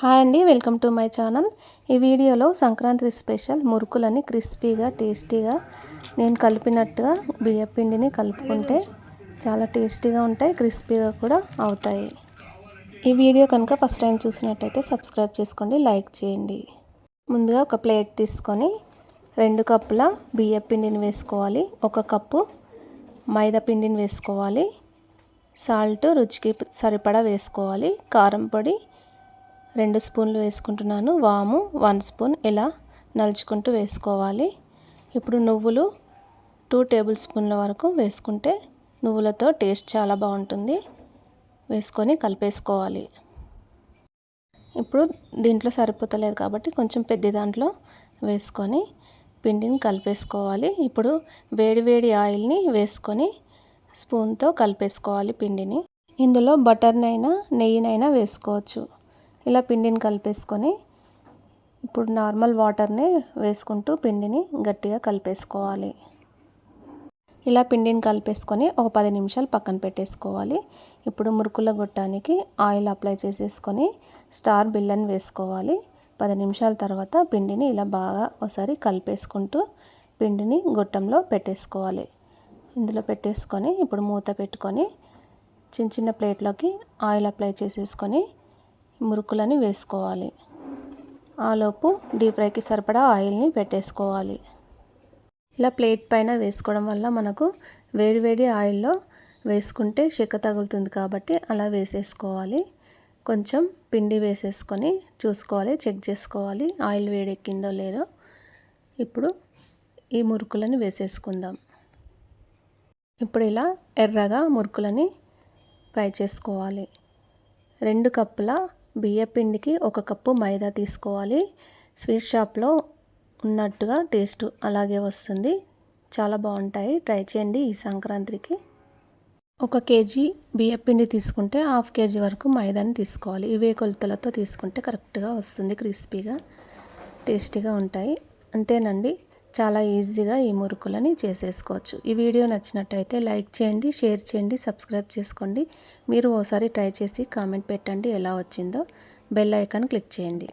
Hi అండి welcome to my channel. ఈ వీడియోలో సంక్రాంతి స్పెషల్ మురుకులని క్రిస్పీగా టేస్టీగా నేను కలిపినట్టుగా బియ్యపిండిని కలుపుకుంటే చాలా టేస్టీగా ఉంటాయి క్రిస్పీగా కూడా అవుతాయి. ఈ వీడియో కనుక ఫస్ట్ టైం చూసినట్టయితే సబ్స్క్రైబ్ చేసుకోండి లైక్ చేయండి. ముందుగా ఒక ప్లేట్ తీసుకొని రెండు కప్పుల బియ్యపిండిని వేసుకోవాలి. ఒక కప్పు మైదా పిండిని వేసుకోవాలి. సాల్ట్ రుచికి సరిపడా వేసుకోవాలి. కారం పొడి రెండు స్పూన్లు వేసుకుంటున్నాను. వాము వన్ స్పూన్ ఇలా నలుచుకుంటూ వేసుకోవాలి. ఇప్పుడు నువ్వులు టూ టేబుల్ స్పూన్ల వరకు వేసుకుంటే నువ్వులతో టేస్ట్ చాలా బాగుంటుంది. వేసుకొని కలిపేసుకోవాలి. ఇప్పుడు దీంట్లో సరిపోతలేదు కాబట్టి కొంచెం పెద్ద దాంట్లో వేసుకొని పిండిని కలిపేసుకోవాలి. ఇప్పుడు వేడివేడి ఆయిల్ని వేసుకొని స్పూన్తో కలిపేసుకోవాలి పిండిని. ఇందులో బటర్నైనా నెయ్యినైనా వేసుకోవచ్చు. ఇలా పిండిని కలిపేసుకొని ఇప్పుడు నార్మల్ వాటర్ని వేసుకుంటూ పిండిని గట్టిగా కలిపేసుకోవాలి. ఇలా పిండిని కలిపేసుకొని ఒక పది నిమిషాలు పక్కన పెట్టేసుకోవాలి. ఇప్పుడు మురుకుల గొట్టానికి ఆయిల్ అప్లై చేసేసుకొని స్టార్ బిల్లని వేసుకోవాలి. పది నిమిషాల తర్వాత పిండిని ఇలా బాగా ఒకసారి కలిపేసుకుంటూ పిండిని గొట్టంలో పెట్టేసుకోవాలి. ఇందులో పెట్టేసుకొని ఇప్పుడు మూత పెట్టుకొని చిన్న చిన్న ప్లేట్లోకి ఆయిల్ అప్లై చేసేసుకొని మురుకులని వేసుకోవాలి. ఆలోపు డీప్ ఫ్రైకి సరిపడా ఆయిల్ని పెట్టేసుకోవాలి. ఇలా ప్లేట్ పైన వేసుకోవడం వల్ల మనకు వేడివేడి ఆయిల్లో వేసుకుంటే చెక్క తగులుతుంది కాబట్టి అలా వేసేసుకోవాలి. కొంచెం పిండి వేసేసుకొని చూసుకోవాలి చెక్ చేసుకోవాలి ఆయిల్ వేడెక్కిందో లేదో. ఇప్పుడు ఈ మురుకులని వేసేసుకుందాం. ఇప్పుడు ఇలా ఎర్రగా మురుకులని ఫ్రై చేసుకోవాలి. రెండు కప్పుల బియ్యపిండికి ఒక కప్పు మైదా తీసుకోవాలి. స్వీట్ షాప్లో ఉన్నట్టుగా టేస్ట్ అలాగే వస్తుంది. చాలా బాగుంటాయి. ట్రై చేయండి ఈ సంక్రాంతికి. ఒక కేజీ బియ్యపిండి తీసుకుంటే హాఫ్ కేజీ వరకు మైదాని తీసుకోవాలి. ఇవే కొలతలతో తీసుకుంటే కరెక్ట్గా వస్తుంది క్రిస్పీగా టేస్టీగా ఉంటాయి. అంతేనండి. చాలా ఈజీగా ఈ మురుకులని చేసేసుకోవచ్చు. ఈ వీడియో నచ్చినట్టయితే లైక్ చేయండి షేర్ చేయండి సబ్స్క్రైబ్ చేసుకోండి. మీరు ఓసారి ట్రై చేసి కామెంట్ పెట్టండి ఎలా వచ్చిందో. బెల్ ఐకాన్ క్లిక్ చేయండి.